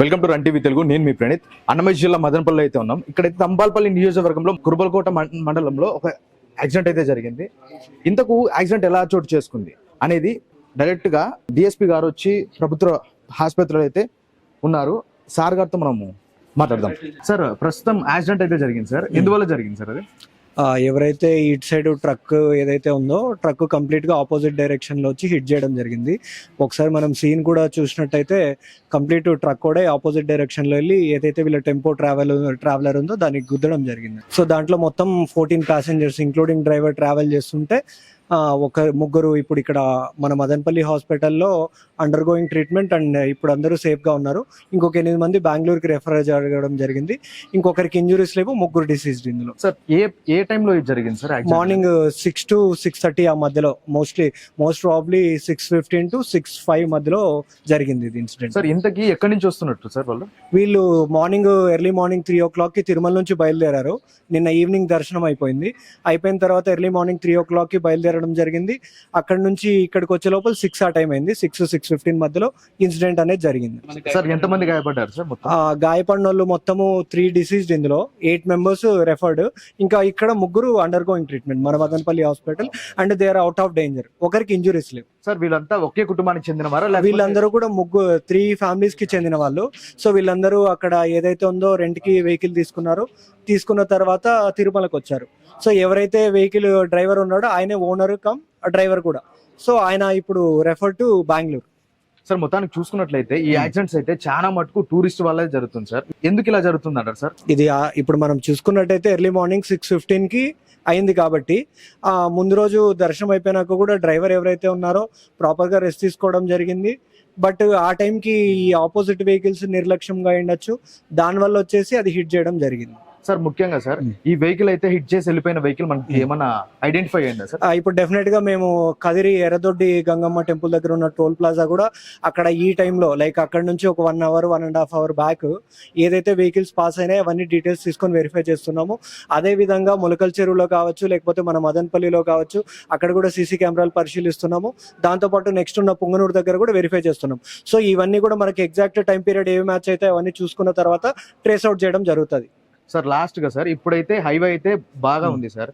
Welcome to Run TV Telugu. నేను మీ ప్రణీత్. అన్నమయ్య జిల్లా మదనపల్లి అయితే ఉన్నాం. ఇక్కడైతే తంబాల్పల్లి నియోజకవర్గంలో కురుబలకోట మండలంలో ఒక యాక్సిడెంట్ అయితే జరిగింది. ఇంతకు యాక్సిడెంట్ ఎలా చోటు చేసుకుంది అనేది డైరెక్ట్గా డిఎస్పీ గారు వచ్చి ప్రభుత్వ ఆసుపత్రిలో అయితే ఉన్నారు. సార్ గారితో మనము మాట్లాడదాం. సార్ ప్రస్తుతం యాక్సిడెంట్ అయితే జరిగింది సార్. ఎందువల్ల జరిగింది సార్ అది? ఎవరైతే ఇటు సైడ్ ట్రక్ ఏదైతే ఉందో ట్రక్ కంప్లీట్గా ఆపోజిట్ డైరెక్షన్లో వచ్చి హిట్ చేయడం జరిగింది. ఒకసారి మనం సీన్ కూడా చూసినట్టయితే కంప్లీట్ ట్రక్ కూడా ఆపోజిట్ డైరెక్షన్లో వెళ్ళి ఏదైతే వీళ్ళ టెంపో ట్రావెల్ ట్రావెలర్ ఉందో దానికి గుద్దడం జరిగింది. సో దాంట్లో మొత్తం fourteen passengers including driver travel చేస్తుంటే ఒక ముగ్గురు ఇప్పుడు ఇక్కడ మన మదనపల్లి హాస్పిటల్లో అండర్ గోయింగ్ ట్రీట్మెంట్ అండ్ ఇప్పుడు అందరూ సేఫ్గా ఉన్నారు. ఇంకొక ఎనిమిది మంది బెంగళూరుకి రెఫర్ జరగడం జరిగింది. ఇంకొకరికి ఇంజురీస్ లేవు ముగ్గురు డిసీజ్డ్ ఇందులో. సార్ ఏ ఏ టైంలో ఇది జరిగింది sir? Morning six to six thirty ఆ మధ్యలో mostly most probably six fifteen to six five మధ్యలో జరిగింది ఇది ఇన్సిడెంట్ సార్ ఇంతకీ ఎక్కడి నుంచి వస్తున్నట్టు సార్ వాళ్ళు? వీళ్ళు మార్నింగ్ ఎర్లీ మార్నింగ్ త్రీ ఓ క్లాక్కి తిరుమల నుంచి బయలుదేరారు. నిన్న ఈవినింగ్ దర్శనం అయిపోయింది. అయిపోయిన తర్వాత ఎర్లీ మార్నింగ్ త్రీ ఓ క్లాక్కి బయలుదేరడం జరిగింది. అక్కడ నుంచి ఇక్కడికి వచ్చే లోపల సిక్స్ ఆ టైం అయింది. సిక్స్ సిక్స్ ఫిఫ్టీన్ మధ్యలో ఇన్సిడెంట్ అనేది జరిగింది. సార్ ఎంతమంది గాయపడ్డారు సార్ గాయపడిన వాళ్ళు మొత్తము త్రీ డిసీజ్డ్ ఇందులో. ఎయిట్ మెంబర్స్ రెఫర్డ్ ఇంకా ఇక్కడ ముగ్గురు అండర్ గోయింగ్ ట్రీట్మెంట్ మన Madanapalle hospital and they are out of danger ఒకరికి ఇంజురీస్ లేవు. సార్ వీళ్ళంతా ఒకే కుటుంబానికి చెందిన వారా వీళ్ళందరూ కూడా ముగ్గురు త్రీ ఫ్యామిలీస్కి చెందిన వాళ్ళు. సో వీళ్ళందరూ అక్కడ ఏదైతే ఉందో రెంట్కి వెహికల్ తీసుకున్నారు తీసుకున్న తర్వాత తిరుమలకు వచ్చారు సో ఎవరైతే వెహికల్ డ్రైవర్ ఉన్నాడో ఆయనే ఓనర్ కమ్ డ్రైవర్ కూడా. సో ఆయన ఇప్పుడు రెఫర్ టు బెంగళూరు సార్ మొత్తానికి చూసుకున్నట్లయితే ఈ యాక్సిడెంట్స్ అయితే చాలా మటుకు టూరిస్ట్ వల్లే జరుగుతుంది సార్. ఎందుకు ఇలా జరుగుతుంది అంటారు సార్? ఇది ఆ- ఇప్పుడు మనం చూసుకున్నట్టయితే ఎర్లీ మార్నింగ్ సిక్స్ ఫిఫ్టీన్కి అయింది కాబట్టి ఆ ముందు రోజు దర్శనం అయిపోయినాక కూడా డ్రైవర్ ఎవరైతే ఉన్నారో ప్రాపర్గా రెస్ట్ తీసుకోవడం జరిగింది. బట్ ఆ టైంకి ఈ ఆపోజిట్ వెహికల్స్ నిర్లక్ష్యంగా ఉండొచ్చు దానివల్ల వచ్చేసి అది హిట్ చేయడం జరిగింది. సార్ ముఖ్యంగా సార్. ఈ వెహికల్ అయితే హిట్ చేసి వెళ్ళిపోయిన వెహికల్ మనకి. ఏమన్నా ఐడెంటిఫై అయిందా సార్? ఇప్పుడు డెఫినెట్గా మేము కదిరి ఎర్రదొడ్డి గంగమ్మ టెంపుల్ దగ్గర ఉన్న టోల్ ప్లాజా కూడా అక్కడ ఈ టైంలో లైక్ అక్కడ నుంచి ఒక one hour one and half hour back ఏదైతే వెహికల్స్ పాస్ అయినాయో అవన్నీ డీటెయిల్స్ తీసుకొని వెరిఫై చేస్తున్నాము. అదే విధంగా ములకల్ చెరువులో కావచ్చు లేకపోతే మన మదనపల్లిలో కావచ్చు అక్కడ కూడా సీసీ కెమెరాలు పరిశీలిస్తున్నాము. దాంతోపాటు నెక్స్ట్ ఉన్న పుంగనూరు దగ్గర కూడా వెరిఫై చేస్తున్నాం సో ఇవన్నీ కూడా మనకి ఎగ్జాక్ట్ టైం పీరియడ్ ఏ మ్యాచ్ అయితే అవన్నీ చూసుకున్న తర్వాత ట్రేస్ అవుట్ చేయడం జరుగుతుంది. సార్ లాస్ట్గా సార్ ఇప్పుడైతే హైవే అయితే బాగా. ఉంది సార్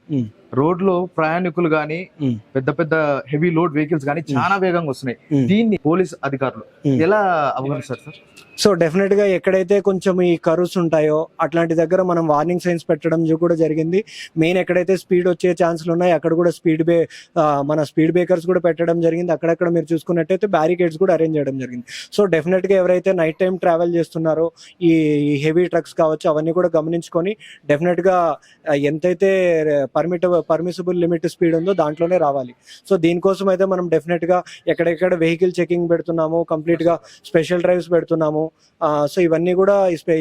Hmm. రోడ్లో ప్రయాణికులు గానీ Hmm. పెద్ద పెద్ద హెవీ లోడ్ వెహికల్స్ గానీ చాలా వేగంగా వస్తున్నాయి. దీన్ని పోలీస్ అధికారులు. ఎలా అవగణిస్తారు సార్ సో డెఫినెట్గా ఎక్కడైతే కొంచెం ఈ కరువుస్ ఉంటాయో అట్లాంటి దగ్గర మనం వార్నింగ్ సైన్స్ పెట్టడం కూడా జరిగింది మెయిన్ ఎక్కడైతే స్పీడ్ వచ్చే ఛాన్సులు ఉన్నాయో అక్కడ కూడా స్పీడ్ బే మన స్పీడ్ బ్రేకర్స్ కూడా పెట్టడం జరిగింది అక్కడక్కడ మీరు చూసుకున్నట్టయితే బ్యారికేడ్స్ కూడా అరేంజ్ చేయడం జరిగింది సో డెఫినెట్గా ఎవరైతే నైట్ టైం ట్రావెల్ చేస్తున్నారో ఈ హెవీ ట్రక్స్ కావచ్చు అవన్నీ కూడా గమనించుకొని డెఫినెట్గా ఎంతైతే పర్మిట్ పర్మిసిబుల్ లిమిట్ స్పీడ్ ఉందో దాంట్లోనే రావాలి. సో దీనికోసం అయితే మనం డెఫినెట్గా ఎక్కడెక్కడ వెహికల్ చెకింగ్ పెడుతున్నాము కంప్లీట్గా స్పెషల్ డ్రైవ్స్ పెడుతున్నాము సో ఇవన్నీ కూడా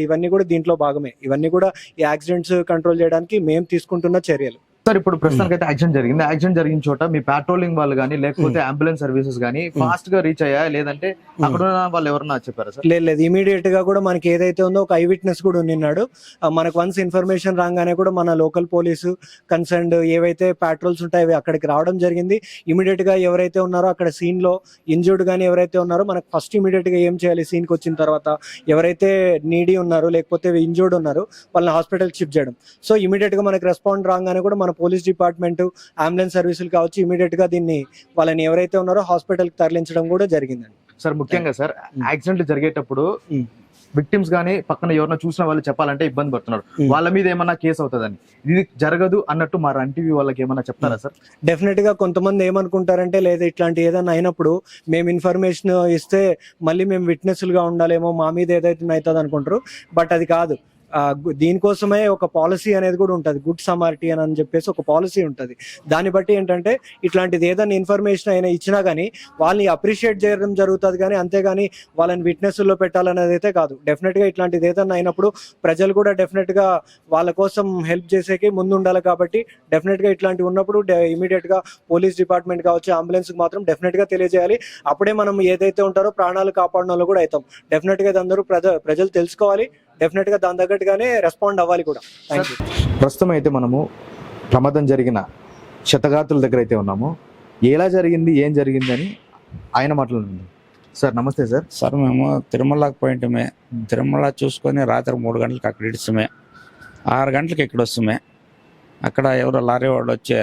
ఇవన్నీ కూడా దీంట్లో భాగమే. ఇవన్నీ కూడా ఈ యాక్సిడెంట్స్ కంట్రోల్ చేయడానికి మేము తీసుకుంటున్న చర్యలు. సార్ ఇప్పుడు ప్రస్తుతానికి అయితే యాక్సిడెంట్ జరిగింది. యాక్సిడెంట్ జరిగిన చోట మీ పెట్రోలింగ్ వాళ్ళు కానీ లేకపోతే అంబులెన్స్ సర్వీసెస్ కానీ ఫాస్ట్గా రీచ్ అయ్యా? లేదంటే అక్కడ వాళ్ళు ఎవరన్నా చెప్పారా సార్? లేదు లేదు. ఇమీడియట్గా కూడా మనకి ఏదైతే ఉందో ఒక ఐ విట్నెస్ కూడా ఉన్నాడు మనకు వన్స్ ఇన్ఫర్మేషన్ రాగానే కూడా మన లోకల్ పోలీసు కన్సర్న్డ్ ఏవైతే పాట్రోల్స్ ఉంటాయో అవి అక్కడికి రావడం జరిగింది. ఇమీడియట్గా ఎవరైతే ఉన్నారో అక్కడ సీన్లో ఇంజూర్డ్ గానీ ఎవరైతే ఉన్నారో మనకు ఫస్ట్ ఇమీడియట్గా ఏం చేయాలి? సీన్కి వచ్చిన తర్వాత ఎవరైతే నీడీ ఉన్నారో లేకపోతే ఇంజూర్డ్ ఉన్నారో వాళ్ళని హాస్పిటల్ షిఫ్ట్ చేయడం. సో ఇమీడియట్గా మనకి రెస్పాండ్ రాగానే కూడా మన పోలీస్ డిపార్ట్మెంట్ అంబులెన్స్ సర్వీసులు కావచ్చు ఇమీడియట్గా దీన్ని వాళ్ళని ఎవరైతే ఉన్నారో హాస్పిటల్కి తరలించడం కూడా జరిగిందండి. సార్ ముఖ్యంగా సార్. యాక్సిడెంట్ జరిగేటప్పుడు. విక్టిమ్స్ గానీ పక్కన ఎవరైనా చూసిన వాళ్ళు చెప్పాలంటే ఇబ్బంది పడుతున్నారు. వాళ్ళ మీద ఏమన్నా కేసు అవుతుందని ఇది జరగదు అన్నట్టు మా రన్ టీవీ వాళ్ళకి ఏమన్నా చెప్తారా సార్? డెఫినెట్గా కొంతమంది ఏమనుకుంటారంటే లేదా ఇట్లాంటి ఏదైనా అయినప్పుడు మేము ఇన్ఫర్మేషన్ ఇస్తే మళ్ళీ మేము విట్నెస్లుగా గా ఉండాలేమో మా మీద ఏదైతే అవుతుంది అనుకుంటారు. బట్ అది కాదు. దీనికోసమే ఒక పాలసీ అనేది కూడా ఉంటుంది. గుడ్ సమారిటీ అని అని చెప్పేసి ఒక పాలసీ ఉంటుంది. దాన్ని బట్టి ఏంటంటే ఇట్లాంటిది ఏదైనా ఇన్ఫర్మేషన్ అయినా ఇచ్చినా కానీ వాళ్ళని అప్రిషియేట్ చేయడం జరుగుతుంది కానీ అంతేగాని వాళ్ళని విట్నెస్లో పెట్టాలనేది అయితే కాదు. డెఫినెట్గా ఇట్లాంటిది ఏదైనా అయినప్పుడు ప్రజలు కూడా డెఫినెట్గా వాళ్ళ కోసం హెల్ప్ చేసేకి ముందు ఉండాలి కాబట్టి డెఫినెట్గా ఇట్లాంటివి ఉన్నప్పుడు ఇమీడియట్గా పోలీస్ డిపార్ట్మెంట్ కావచ్చు అంబులెన్స్కి మాత్రం డెఫినెట్గా తెలియజేయాలి. అప్పుడే మనం ఏదైతే ఉంటారో ప్రాణాలు కాపాడిన వాళ్ళు కూడా అవుతాం డెఫినెట్గా ఇది అందరూ ప్రజ ప్రజలు తెలుసుకోవాలి. డెఫినెట్గా దాని తగ్గట్టుగానే రెస్పాండ్ అవ్వాలి కూడా. థ్యాంక్ యూ ప్రస్తుతం అయితే మనము ప్రమాదం జరిగిన శతగాతుల దగ్గర అయితే ఉన్నాము. ఎలా జరిగింది ఏం జరిగింది అని ఆయన మాట్లాడుతుంది సార్ నమస్తే సార్ సార్ మేము తిరుమలకి పోయింటమే. తిరుమల చూసుకొని రాత్రి మూడు గంటలకు అక్కడ ఇడిచమే ఆరు గంటలకు ఇక్కడ వస్తామే. అక్కడ ఎవరో లారీ వాడు వచ్చి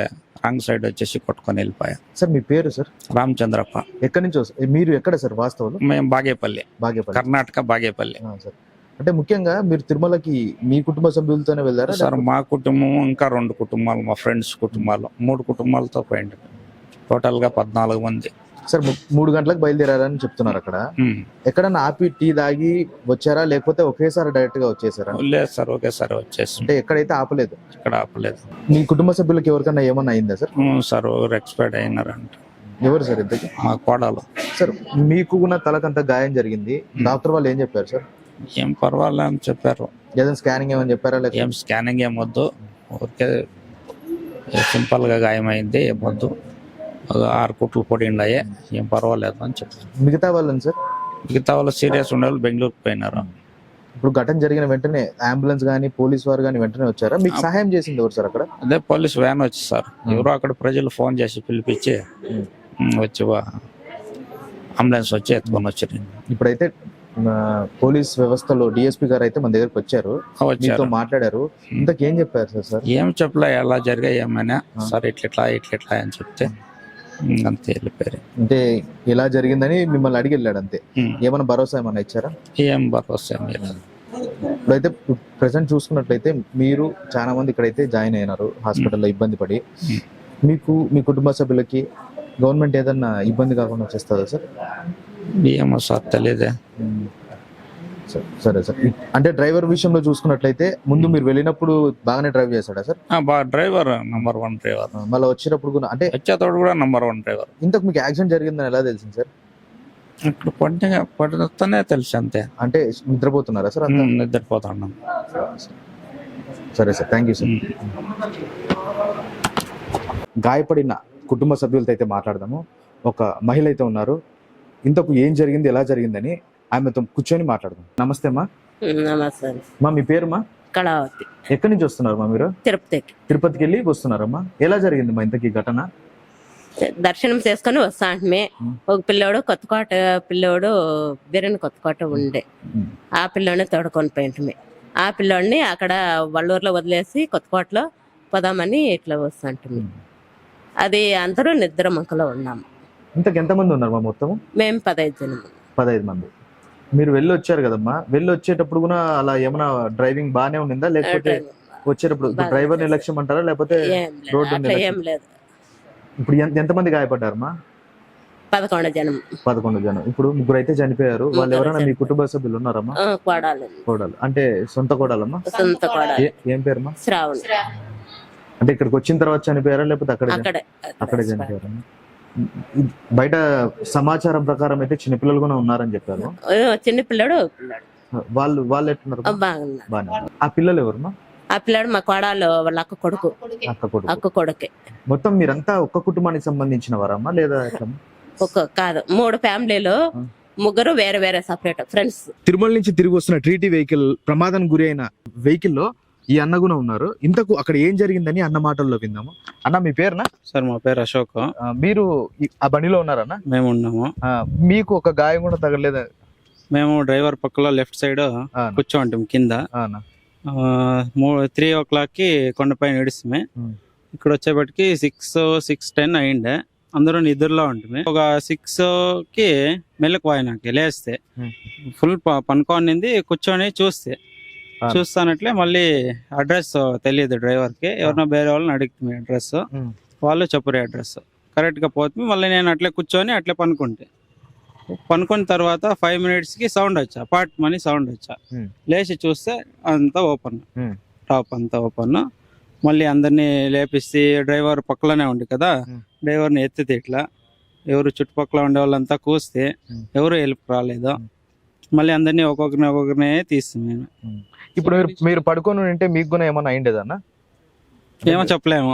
రాంగ్ సైడ్ వచ్చేసి కొట్టుకొని వెళ్ళిపోయా సార్ మీ పేరు సార్ రామచంద్రప్ప. ఎక్కడి నుంచి మీరు ఎక్కడ సార్ వాస్తవంలో? మేము బాగేపల్లి. బాగేపల్లి. కర్ణాటక బాగేపల్లి. సార్ అంటే ముఖ్యంగా మీరు తిరుమలకి మీ కుటుంబ సభ్యులతోనే వెళ్ళారా? సార్ మా కుటుంబం ఇంకా రెండు కుటుంబాలు మా ఫ్రెండ్స్ కుటుంబాలు. మూడు కుటుంబాలతో పోయింది టోటల్గా పద్నాలుగు మంది. సార్ మూడు గంటలకు బయలుదేరారని చెప్తున్నారు అక్కడ. ఎక్కడన్నా ఆపి టీ తాగి వచ్చారా? లేకపోతే ఒకేసారి డైరెక్ట్గా వచ్చేసారా? లేదు సార్ ఒకేసారి వచ్చేసి. అంటే ఎక్కడైతే ఆపలేదు? ఇక్కడ ఆపలేదు. మీ కుటుంబ సభ్యులకి ఎవరికన్నా ఏమన్నా అయిందా సార్? సార్ ఒకరు ఎక్స్పైర్డ్ అయినారంట. ఎవరు సార్ ఇంతకి? మా కోడలు. సార్ మీకు కూడా తలకంత గాయం జరిగింది. డాక్టర్ వాళ్ళు ఏం చెప్పారు సార్? ఏం పర్వాలే అని చెప్పారు. ఏదైనా స్కానింగ్ ఏమని చెప్పారా లేకపోతే? ఏం స్కానింగ్ ఏం వద్దు. ఊరికే సింపుల్గా గాయమైంది ఏం వద్దు. ఒక ఆరు కుట్లు పొడిండాయి ఏం పర్వాలేదు అని చెప్పారు. మిగతా వాళ్ళని సార్? మిగతా వాళ్ళు సీరియస్ ఉండే వాళ్ళు బెంగళూరుకి పోయినారు. ఇప్పుడు ఘటన జరిగిన వెంటనే అంబులెన్స్ గానీ పోలీస్ వారు గానీ వెంటనే వచ్చారా? మీకు సహాయం చేసింది ఎవరు సార్ అక్కడ? అదే పోలీస్ వ్యాన్ వచ్చి సార్. ఎవరో అక్కడ ప్రజలు ఫోన్ చేసి పిలిపించి వచ్చి వా- అంబులెన్స్ వచ్చి ఎత్తుకొని వచ్చి ఇప్పుడైతే పోలీస్ వ్యవస్థలో డిఎస్పీ గారు అయితే మన దగ్గరకు వచ్చారు. మీతో వచ్చారు. మాట్లాడారు. ఇంతకేం చెప్పారు సార్? సార్? ఏం చెప్పలే ఎలా జరిగాయి ఏమైనా? సార్ ఇట్లా ఇట్లా అని చెప్తే అంతే వెళ్ళిపోయారు అంటే ఇలా జరిగిందని మిమ్మల్ని అడిగి వెళ్ళాడు అంతే ఏమైనా భరోసా ఏమైనా ఇచ్చారా? ఏం భరోసా ఇప్పుడైతే ప్రెసెంట్ చూసుకున్నట్లయితే మీరు చాలా మంది ఇక్కడైతే జాయిన్ అయినారు హాస్పిటల్లో ఇబ్బంది పడి. మీకు మీ కుటుంబ సభ్యులకి గవర్నమెంట్ ఏదన్నా ఇబ్బంది కాకుండా చేస్తుందా సార్? ఏమో సార్ తెలియదే సరే, సరే. అంటే డ్రైవర్ విషయంలో చూసుకున్నట్లయితే ముందు మీరు వెళ్ళినప్పుడు బాగానే డ్రైవ్ చేశాడా సార్? ఆ, బా డ్రైవర్ నంబర్ వన్ డ్రైవర్. మళ్ళీ వచ్చేటప్పుడు కూడా అంటే వచ్చేతోడు కూడా నంబర్ వన్ డ్రైవర్. ఇంతకు మీకు యాక్సిడెంట్ జరిగిందని ఎలా తెలిసింది సార్? ఇక్కడ పడిన పడితేనే తెలుసు అంతే. అంటే నిద్రపోతున్నారా సార్ నిద్రపోతున్నాం. సరే సార్ థ్యాంక్ యూ సార్. గాయపడిన కుటుంబ సభ్యులతో అయితే మాట్లాడదాము. ఒక మహిళ అయితే ఉన్నారు. ఇంతకు ఏం జరిగింది ఎలా జరిగిందని ఆమెతో కూర్చొని మాట్లాడదాం నమస్తే అమ్మా. నమస్తే మా మీ పేరు మా కళావతి. ఎక్కడి నుంచి వస్తున్నారు మా మీరు? తిరుపతికి. తిరుపతికి వెళ్ళి వస్తున్నారమ్మా. ఎలా జరిగింది మా ఇంతకీ ఘటన? దర్శనం చేసుకొని వస్తా అంటే ఒక పిల్లోడు కొత్తకోట పిల్లోడు బిర్యానీ కొత్తకోట ఉండే. ఆ పిల్లోని తోడుకొని పోయింటమే ఆ పిల్లోడిని అక్కడ వల్లూరులో వదిలేసి కొత్తకోటలో పోదామని ఇట్లా వస్తా ఉమ్. అది అందరూ నిద్ర మంకలో ఉన్నాము. ఇంతకు ఎంతమంది ఉన్నారు మా మొత్తం? మేము పదహైదు జనం పదహైదు మంది. మీరు వెళ్ళి వచ్చారు కదమ్మా. వెళ్ళి వచ్చేటప్పుడు కూడా అలా ఏమైనా డ్రైవింగ్ బాగానే ఉండిందా? లేకపోతే వచ్చేటప్పుడు డ్రైవర్. నిర్లక్ష్యం అంటారా? లేకపోతే రోడ్డు ఇప్పుడు ఎంత ఎంతమంది గాయపడ్డారమ్మా? పదకొండు జనం. పదకొండు జనం. ఇప్పుడు ముగ్గురు అయితే చనిపోయారు. వాళ్ళు ఎవరైనా మీ. కుటుంబ సభ్యులు ఉన్నారమ్మా? ఆ, కోడాలు కోడలు అంటే సొంత కోడలమ్మా? సొంత కోడాలు ఏ- ఏం పేరమ్మా? శ్రావణ్. అంటే ఇక్కడికి వచ్చిన తర్వాత చనిపోయారా? లేకపోతే అక్కడ అక్కడే. అక్కడే చనిపోయారా? ఇది బయట సమాచారం ప్రకారం అయితే చిన్నపిల్లలు కూడా ఉన్నారని చెప్పారు. ఆ, చిన్న పిల్లోడు పిల్లోడు వాళ్ళు వాళ్ళు ఎట్టున్నారు ఆ, బాగున్నారు. ఆ పిల్లలు ఎవరమ్మా ఆ పిల్లాడు మా కోడాలు వాళ్ళ అక్క కొడుకు. అక్క కొడుకు. అక్క కొడుకే. మొత్తం మీరంతా ఒక్క కుటుంబానికి సంబంధించిన వారమ్మా లేదా? ఒక కాదు మూడు ఫ్యామిలీలు ముగ్గురు వేరే వేరే సపరేట్ ఫ్రెండ్స్. తిరుమల నుంచి తిరిగి వస్తున్న ట్రీటీ వెహికల్ ప్రమాదానికి గురి అయిన వెహికల్లో ఈ అన్న కూడా ఉన్నారు. ఇంతకు అక్కడ ఏం జరిగిందని అన్న మాటల్లో విందాము. అన్న మీ పేరునా? సార్ మా పేరు అశోక్. మీరు ఆ బండిలో ఉన్నారన్న? మేము ఉన్నాము. మీకు ఒక గాయం కూడా తగలేదా మేము డ్రైవర్ పక్కలో లెఫ్ట్ సైడ్ అన్న. కూర్చోంటాం కింద. త్రీ ఓ క్లాక్కి కొండపైన ఇడిస్తే. ఇక్కడ వచ్చేపటికి సిక్స్ సిక్స్ టెన్ అయిండే. అందరూ నిద్రలో ఉంటుంది ఒక సిక్స్కి మెల్లకు పోయినాకి లేస్తే. ఫుల్ పనుకోనింది కూర్చొని చూస్తే. చూస్తానట్లే మళ్ళీ అడ్రస్ తెలియదు డ్రైవర్కి ఎవరినో వేరే వాళ్ళని అడిగితే అడ్రస్. వాళ్ళు చెప్పరు అడ్రస్ కరెక్ట్గా పోతుంది మళ్ళీ నేను అట్లే కూర్చొని అట్లే పనుకుంటే. పనుకున్న తర్వాత ఫైవ్ మినిట్స్కి సౌండ్ వచ్చా? పాట్ మనీ సౌండ్ వచ్చా. లేచి చూస్తే అంతా ఓపెన్. టాప్ అంతా ఓపెన్ మళ్ళీ అందరినీ లేపిస్తే డ్రైవర్ పక్కలోనే ఉంది కదా. డ్రైవర్ని ఎత్తితే ఇట్లా ఎవరు చుట్టుపక్కల ఉండే వాళ్ళంతా కూస్తే. ఎవరు హెల్ప్ రాలేదు? మళ్ళీ అందరినీ ఒక్కొక్కరిని ఒక్కొక్కరినే తీస్తాను నేను. ఇప్పుడు మీరు మీరు పడుకొని ఉంటే మీకు కూడా ఏమైనా అయిండేదన్న? ఏమో చెప్పలేము.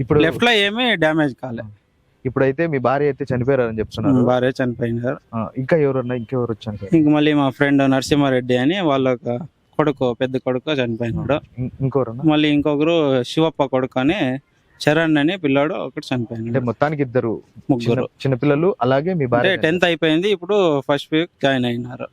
ఇప్పుడు లెఫ్ట్లో ఏమీ డ్యామేజ్ కాలే. ఇప్పుడైతే మీ భార్య అయితే చనిపోయారని చెప్తున్నారు. భార్య చనిపోయినారు. ఆ, ఇంకా ఎవరన్నా ఇంకెవరు వచ్చాను ఇంక మళ్ళీ మా ఫ్రెండ్ నరసింహారెడ్డి అని వాళ్ళ ఒక కొడుకు పెద్ద కొడుకు చనిపోయినాడు. ఇంకొరన్నా మళ్ళీ ఇంకొకరు శివప్ప కొడుకు అని చరణ్ అని పిల్లాడు ఒకటి అంటే చనిపోయాడు మొత్తానికి ఇద్దరు చిన్న ముగ్గురు చిన్నపిల్లలు అలాగే మీ అంటే భార్య టెన్త్ అయిపోయింది ఇప్పుడు ఫస్ట్ వీక్ జాయిన్ అయినారు.